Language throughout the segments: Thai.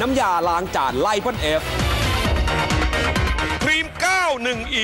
น้ำยาล้างจานไลปอนเอฟครีม 91E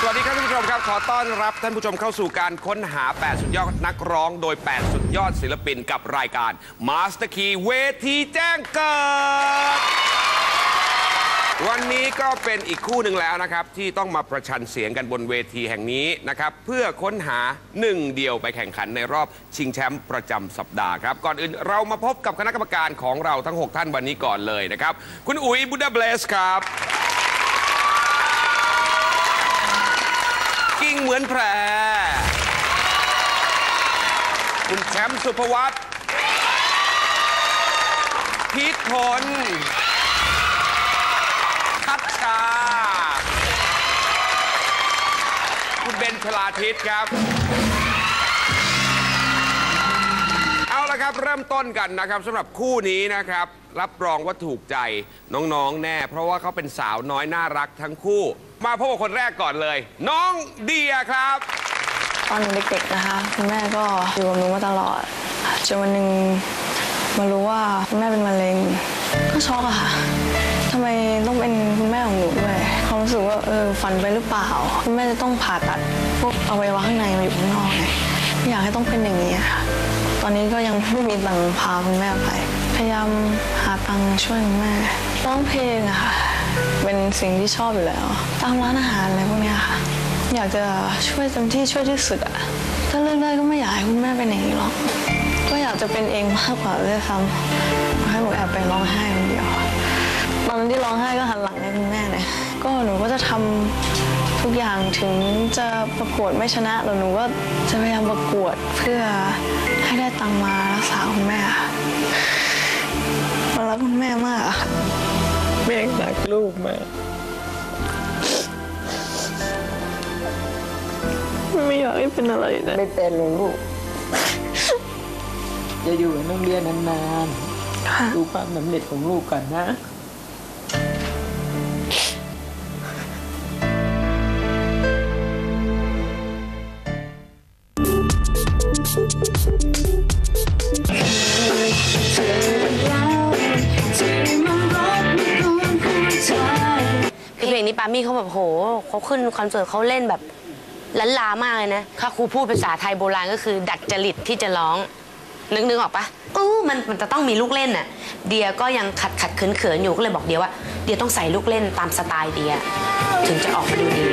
สวัสดีครับท่านผู้ชมครับ ขอต้อนรับท่านผู้ชมเข้าสู่การค้นหา 8 สุดยอดนักร้องโดย 8 สุดยอดศิลปินกับรายการ Master Key เวทีแจ้งเกิด วันนี้ก็เป็นอีกคู่หนึ่งแล้วนะครับ ที่ต้องมาประชันเสียงกันบนเวทีแห่งนี้นะครับ เพื่อค้นหาหนึ่งเดียวไปแข่งขันในรอบชิงแชมป์ประจำสัปดาห์ครับ ก่อนอื่นเรามาพบกับคณะกรรมการของเราทั้ง 6 ท่านวันนี้ก่อนเลยนะครับ คุณอุ๋ยบุดาเบลสครับ กิ้งเหมือนแพร คุณแชมป์สุภวัตพีทพล คุณเบนชลาทิศครับ เอาละครับเริ่มต้นกันนะครับสำหรับคู่นี้นะครับ รับรองว่าถูกใจน้องๆแน่ เพราะว่าเขาเป็นสาวน้อยน่ารักทั้งคู่ มาพบกับคนแรกก่อนเลย น้องเดียครับตอนหนูเด็กๆนะคะคุณแม่ก็อยู่กับหนูมาตลอดจนวันหนึ่งมารู้ว่าคุณแม่เป็นมะเร็งก็ช็อกอะค่ะทำไมต้องเป็นคุณแม่ของหนู สึกว่าเออฝันไปหรือเปล่าคุณแม่จะต้องผ่าตัดพวกอวัยวะข้างในมาอยู่ข้างนอกไงไม่อยากให้ต้องเป็นอย่างนี้ค่ะ ตอนนี้ก็ยังไม่มีตังค์พาคุณแม่ไป พยายามหาตังค์ช่วยคุณแม่ร้องเพลงอะค่ะเป็นสิ่งที่ชอบอยู่แล้ว ตามร้านอาหารอะไรพวกนี้ค่ะ อยากจะช่วยเต็มที่ช่วยที่สุดอะถ้าเลือกได้ก็ไม่อยากให้คุณแม่เป็นอย่างนี้หรอกก็อยากจะเป็นเองมากกว่าด้วยซ้ำให้หนูแอบไปร้องไห้คนเดียว ตอนที่ร้องไห้ก็หันหลัง ห้คุณแม่เลยก็หนูก็จะทำทุกอย่างถึงจะประกวดไม่ชนะแต่หนูก็จะพยายามประกวดเพื่อให้ได้ตังค์มารักษาคุณแม่ค่ะเรารักคุณแม่มากอะค่ะแม่รักลูกมากไม่อยากให้เป็นอะไรเลยไม่เป็นหรอกลูกจะอยู่ในโรงเรียนนานค่ะๆดูความสำเร็จของลูกก่อนนะ มี่เขาแบบโหเขาขึ้นคอนเสิร์ตเขาเล่นแบบล้านลามากเลยนะถ้าครูพูดภาษาไทยโบราณก็คือ ดัดจริตที่จะร้อง นึกนึกออกปะอู้มันมันจะต้องมีลูกเล่นน่ะ เดียก็ยังขัดขัดเขินเขินอยู่ก็เลยบอกเดียว่า เดียต้องใส่ลูกเล่นตามสไตล์เดีย ถึงจะออกมาดูดี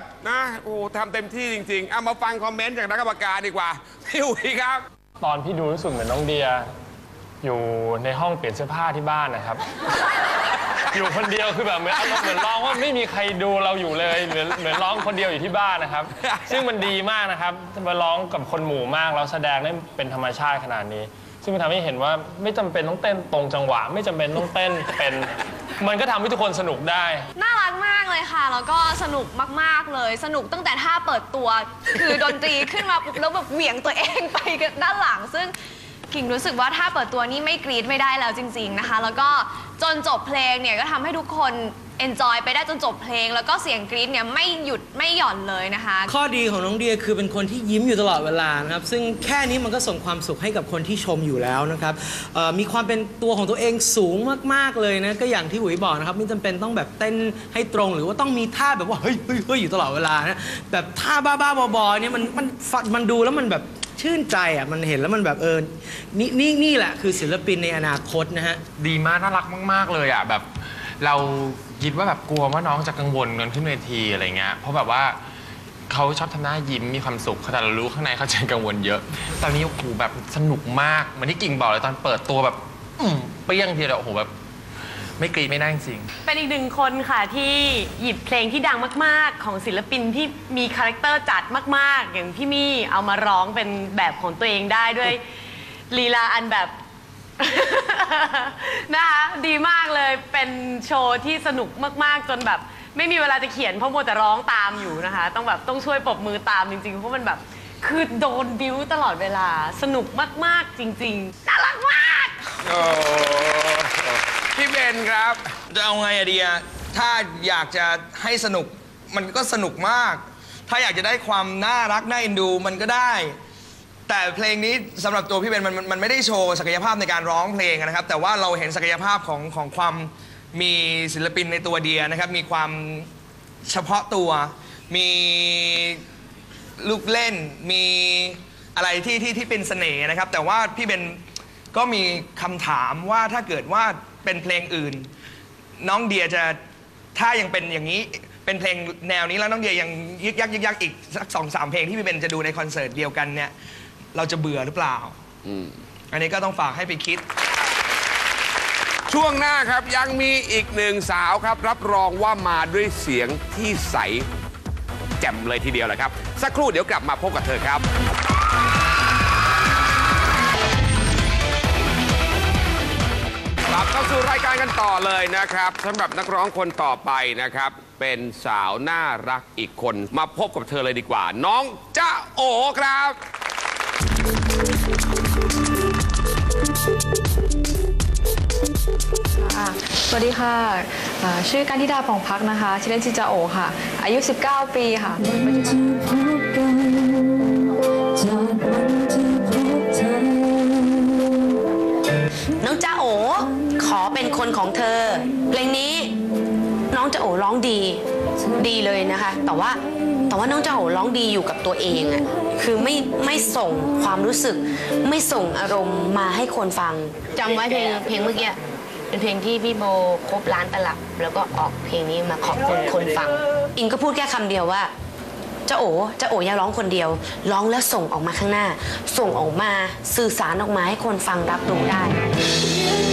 ดยอดนะ โอ้โหทำเต็มที่จริงๆเอามาฟังคอมเมนต์จากนักกรรมการดีกว่าพี่อุ๋ยครับ ตอนพี่ดูรู้สึกเหมือนน้องเดีย อยู่ในห้องเปลี่ยนเสื้อผ้าที่บ้านนะครับ อยู่คนเดียวคือแบบเหมือนอารมณ์เหมือนร้องว่าไม่มีใครดูเราอยู่เลยเหมือนเหมือนร้องคนเดียวอยู่ที่บ้านนะครับ ซึ่งมันดีมากนะครับมาร้องกับคนหมู่มากแล้วแสดงได้เป็นธรรมชาติขนาดนี้ ซึ่งมันทำให้เห็นว่าไม่จำเป็นต้องเต้นตรงจังหวะ ไม่จำเป็นต้องเต้นเป็น มันก็ทำให้ทุกคนสนุกได้ น่ารักมากเลยค่ะ แล้วก็สนุกมากๆเลย สนุกตั้งแต่ท่าเปิดตัว คือดนตรีขึ้นมาปุ๊บแล้วแบบเหวี่ยงตัวเองไปด้านหลัง ซึ่งกิ่งรู้สึกว่าท่าเปิดตัวนี้ไม่กรี๊ดไม่ได้แล้วจริง ๆนะคะ แล้วก็ จนจบเพลงเนี่ยก็ทำให้ทุกคนเอนจอยไปได้จนจบเพลง แล้วก็เสียงกรี๊ดเนี่ยไม่หยุดไม่หย่อนเลยนะคะ ข้อดีของน้องเดียคือเป็นคนที่ยิ้มอยู่ตลอดเวลานะครับ ซึ่งแค่นี้มันก็ส่งความสุขให้กับคนที่ชมอยู่แล้วนะครับเอ่อมีความเป็นตัวของตัวเองสูงมากๆเลยนะ ก็อย่างที่อุ๋ยบอกนะครับ ไม่จำเป็นต้องแบบเต้นให้ตรง หรือว่าต้องมีท่าแบบว่าเฮ้ยเฮ้ยเฮ้ยอยู่ตลอดเวลานะแบบท่าบ้าๆบอๆเนี่ยมันมันฟังมันดูแล้วมันแบบ ชื่นใจอะมันเห็นแล้วมันแบบเออนี่นี่นี่แหละคือศิลปินในอนาคตนะฮะ ดีมาก น่ารักมาก ๆ เลยอะแบบ เราคิดว่าแบบกลัวว่าน้องจะกังวลเงินขึ้นเวทีอะไรเงี้ยเพราะแบบว่าเขาชอบทำหน้ายิ้มมีความสุขแต่เรารู้ข้างในเขาจะกังวลเยอะ ตอนนี้โอ้โหแบบสนุกมากเหมือนที่กิ่งบอกเลยตอนเปิดตัวแบบอืมเปรี้ยงทีเดียวโอ้โหแบบ ไม่กรีดไม่ได้จริง เป็นอีกหนึ่งคนค่ะที่หยิบเพลงที่ดังมากๆ ของศิลปินที่มีคาแรคเตอร์จัดมาก ๆ อย่างพี่มี่เอามาร้องเป็นแบบของตัวเองได้ด้วยลีลาอันแบบ นะคะดีมากเลยเป็นโชว์ที่สนุกมากๆ จนแบบ ไม่มีเวลาจะเขียนเพราะมัวแต่ร้องตามอยู่นะคะ ต้องแบบต้องช่วยปรบมือตามจริงๆ เพราะมันแบบ คือโดนบิ้วตลอดเวลาสนุกมากๆจริง ๆ น่ารักมาก โอ้ พี่เบนครับ จะเอาไงอะเดียถ้าอยากจะให้สนุกมันก็สนุกมาก ถ้าอยากจะได้ความน่ารักน่าเอ็นดูมันก็ได้ แต่เพลงนี้สำหรับตัวพี่เบนมันมันมันไม่ได้โชว์ศักยภาพในการร้องเพลงนะครับ แต่ว่าเราเห็นศักยภาพของของความมีศิลปินในตัวเดียนะครับ มีความเฉพาะตัว มีลูกเล่น มีอะไรที่ที่ที่เป็นเสน่ห์นะครับ แต่ว่าพี่เบนก็มีคำถามว่าถ้าเกิดว่าเป็นเพลงอื่น น้องเดียจะถ้ายังเป็นอย่างนี้เป็นเพลงแนวนี้แล้วน้องเดียยังยึกยักยึกยักอีกสักสองสามเพลงที่พี่เบนจะดูในคอนเสิร์ตเดียวกันเนี่ยเราจะเบื่อหรือเปล่าอันนี้ก็ต้องฝากให้ไปคิด ช่วงหน้าครับยังมีอีกหนึ่งสาวครับ รับรองว่ามาด้วยเสียงที่ใส แจ่มเลยทีเดียวแหละครับ สักครู่เดี๋ยวกลับมาพบกับเธอครับ ลับเข้าสู่รายการกันต่อเลยนะครับสำหรับนักร้องคนต่อไปนะครับ เป็นสาวน่ารักอีกคน มาพบกับเธอเลยดีกว่า น้องจ้าโอครับสวัสดีค่ะอ่าชื่อการทิดาผ่องพักนะคะ ชื่อเล่นชื่อจาโอค่ะ อายุ 19 ปีค่ะ น้องจ้าโอ ขอเป็นคนของเธอ เพลงนี้น้องจ้าโอร้องดีดีเลยนะคะ แต่ว่าแต่ว่าน้องจ้าโอร้องดีอยู่กับตัวเองอะคือไม่ไม่ส่งความรู้สึก ไม่ส่งอารมณ์มาให้คนฟังจำไว้เพลงเพลงเมื่อกี้เป็นเพลงที่พี่โบครบล้านตลับ แล้วก็ออกเพลงนี้มาขอบคุณคนฟัง อิงก็พูดแค่คำเดียวว่าเจ้าโอเจ้าโออย่าร้องคนเดียว ร้องแล้วส่งออกมาข้างหน้า ส่งออกมาสื่อสารออกมาให้คนฟังรับรู้ได้ก็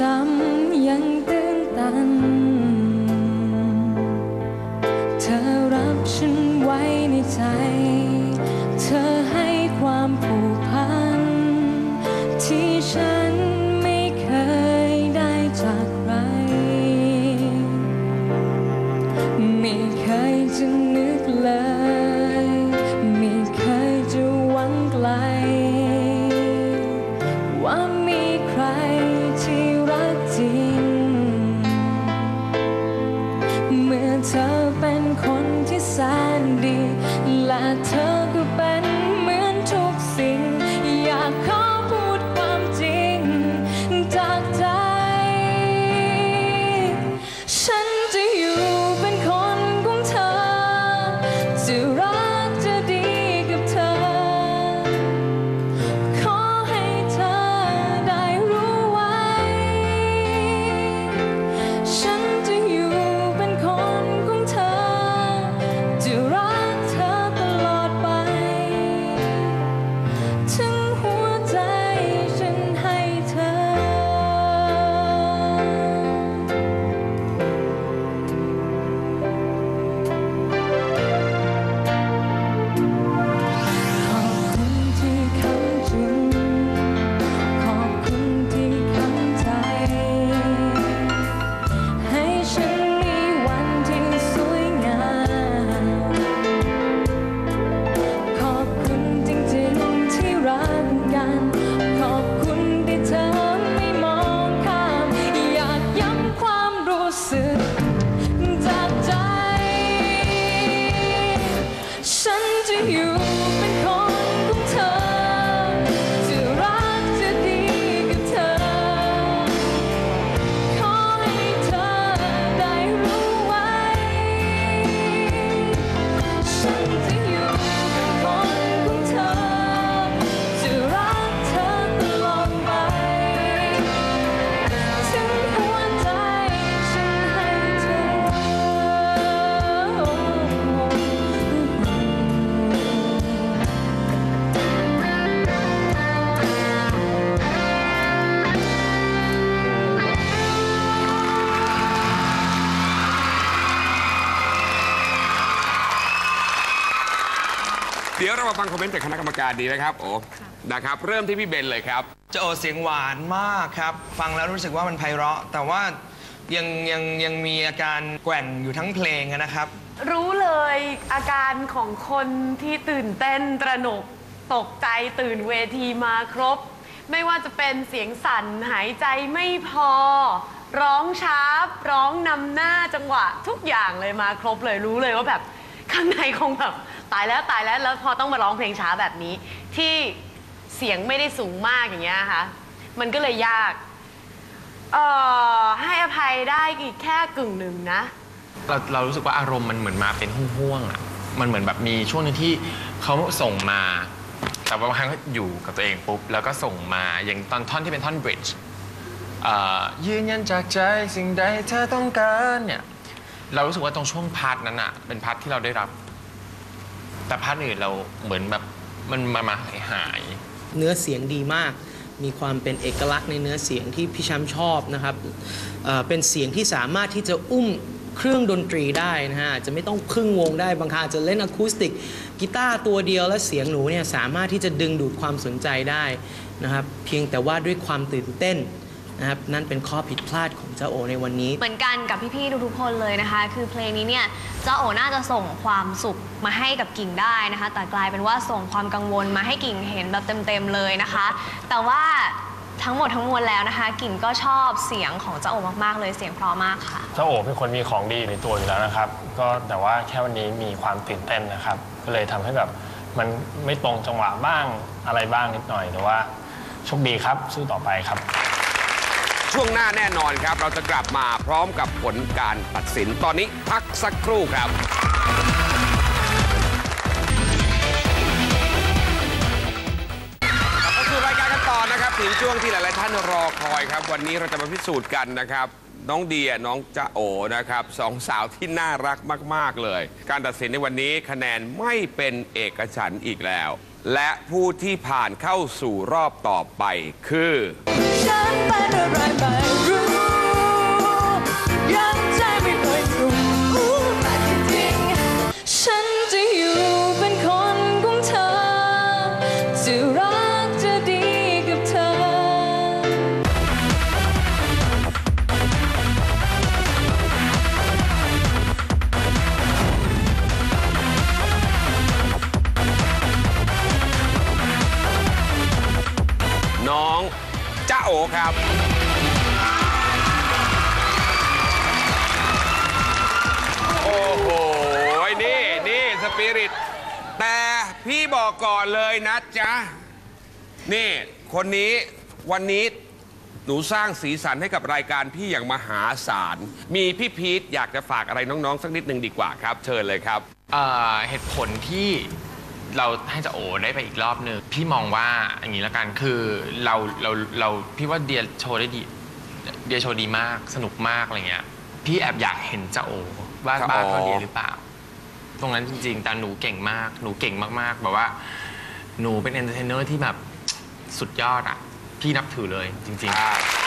จำยังตื่นตัน เธอรับฉันไว้ในใจ เธอให้ความผูกพันที่ฉัน เมื่อเธอเป็นคนที่แสนดี และเธอก็เป็น ฟังคอมเมนต์จากคณะกรรมการดีนะครับโอ้นะครับ เริ่มที่พี่เบนเลยครับโจเสียงหวานมากครับ ฟังแล้วรู้สึกว่ามันไพเราะ แต่ว่ายังยังยังมีอาการแกว่งอยู่ทั้งเพลงอะนะครับ รู้เลยอาการของคนที่ตื่นเต้นตระหนกตกใจตื่นเวทีมาครบ ไม่ว่าจะเป็นเสียงสั่นหายใจไม่พอ ร้องช้าร้องนำหน้าจังหวะ ทุกอย่างเลยมาครบเลยรู้เลยว่าแบบข้างในคงแบบ ตายแล้วตายแล้วแล้วพอต้องมาร้องเพลงช้าแบบนี้ ที่เสียงไม่ได้สูงมากอย่างเงี้ยค่ะ มันก็เลยยาก เอ่อให้อภัยได้อีกแค่กึ่งหนึ่งนะ เราเรารู้สึกว่าอารมณ์มันเหมือนมาเป็นห่วงๆอะ มันเหมือนแบบมีช่วงหนึงที่เขาส่งมา แต่ว่าบางครั้งก็อยู่กับตัวเองปุ๊บ แล้วก็ส่งมา อย่างตอนท่อนที่เป็นท่อนบริดจ์ยืนยันจากใจสิ่งใดเธอต้องการเนี่ย เรารู้สึกว่าตรงช่วงพาร์ทนั้นอะ เป็นพาร์ทที่เราได้รับ แต่พาร์ทอื่นเราเหมือนแบบมันมามาหายหายเนื้อเสียงดีมาก มีความเป็นเอกลักษณ์ในเนื้อเสียงที่พี่แชมป์ชอบนะครับเอ่อเป็นเสียงที่สามารถที่จะอุ้มเครื่องดนตรีได้นะฮะอาจจะไม่ต้องครึ่งวงได้บางครั้งอาจจะเล่นอะคูสติกกีตาร์ตัวเดียวและเสียงหนูเนี่ยสามารถที่จะดึงดูดความสนใจได้นะครับเพียงแต่ว่าด้วยความตื่นเต้น นะครับนั่นเป็นข้อผิดพลาดของเจ้าโอในวันนี้ เหมือนกันกับพี่ๆทุกๆคนเลยนะคะ คือเพลงนี้เนี่ยเจ้าโอน่าจะส่งความสุขมาให้กับกิ่งได้นะคะ แต่กลายเป็นว่าส่งความกังวลมาให้กิ่งเห็นแบบเต็มๆเลยนะคะ แต่ว่าทั้งหมดทั้งมวลแล้วนะคะ กิ่งก็ชอบเสียงของเจ้าโอมากๆ เลยเสียงเพราะมากค่ะ เจ้าโอเป็นคนมีของดีในตัวอยู่แล้วนะครับ ก็แต่ว่าแค่วันนี้มีความตื่นเต้นนะครับ ก็เลยทำให้แบบมันไม่ตรงจังหวะบ้างอะไรบ้างนิดหน่อยแต่ว่าโชคดีครับสู้ต่อไปครับ ช่วงหน้าแน่นอนครับ เราจะกลับมาพร้อมกับผลการตัดสินตอนนี้พักสักครู่ครับ กลับเข้าสู่รายการกันต่อนะครับ ถึงช่วงที่หลาย ๆ ท่านรอคอยครับ วันนี้เราจะมาพิสูจน์กันนะครับ น้องเดียน้องจะโอนะครับสองสาวที่น่ารักมาก ๆ เลย การตัดสินในวันนี้คะแนนไม่เป็นเอกฉันท์อีกแล้ว และผู้ที่ผ่านเข้าสู่รอบต่อไปคือ ฉันเป็นอะไรไม่รู้ ยังใจไม่เคยตรงอู้แต่จริงๆฉันจะอยู่เป็นคนของเธอ จะรักจะดีกับเธอ น้อง จ้าโอครับโอ้โหนี่นี่สปิริต แต่พี่บอกก่อนเลยนะจ๊ะ นี่คนนี้วันนี้หนูสร้างสีสันให้กับรายการพี่อย่างมหาศาล มีพี่พีทอยากจะฝากอะไรน้อง ๆ สักนิดหนึ่งดีกว่าครับ เชิญเลยครับ เอ่อเหตุผลที่ เราให้จะโอได้ไปอีกรอบหนึ่งพี่มองว่าอย่างนี้ละกันคือเราเราเราพี่ว่าเดียโชว์ได้ดีเดียโชว์ดีมากสนุกมากอะไรเงี้ยพี่แอบอยากเห็นจะโอว่าจะโอบ้าเท่าเดียหรือเปล่า ตรงนั้นจริงๆแต่หนูเก่งมากหนูเก่งมากๆแบบว่า หนูเป็นเอนเตอร์เทนเนอร์ที่แบบสุดยอดอะ พี่นับถือเลยจริง ๆ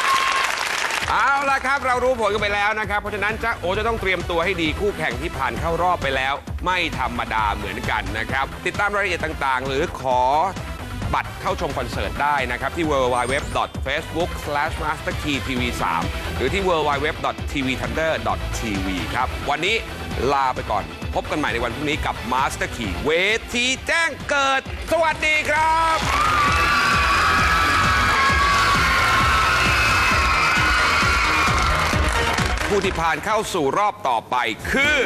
เอาละครับเรารู้ผลกันไปแล้วนะครับ เพราะฉะนั้นจ๊ะโอจะต้องเตรียมตัวให้ดีคู่แข่งที่ผ่านเข้ารอบไปแล้ว ไม่ธรรมดาเหมือนกันนะครับ ติดตามรายละเอียดต่างๆ หรือขอบัตรเข้าชมคอนเสิร์ตได้นะครับ ที่ www.facebook/masterkeytv3 หรือที่ www.tvthunder.tv ครับ วันนี้ลาไปก่อน พบกันใหม่ในวันพรุ่งนี้กับ Master Key เวทีแจ้งเกิด สวัสดีครับ ผู้ที่ผ่านเข้าสู่รอบต่อไปคือ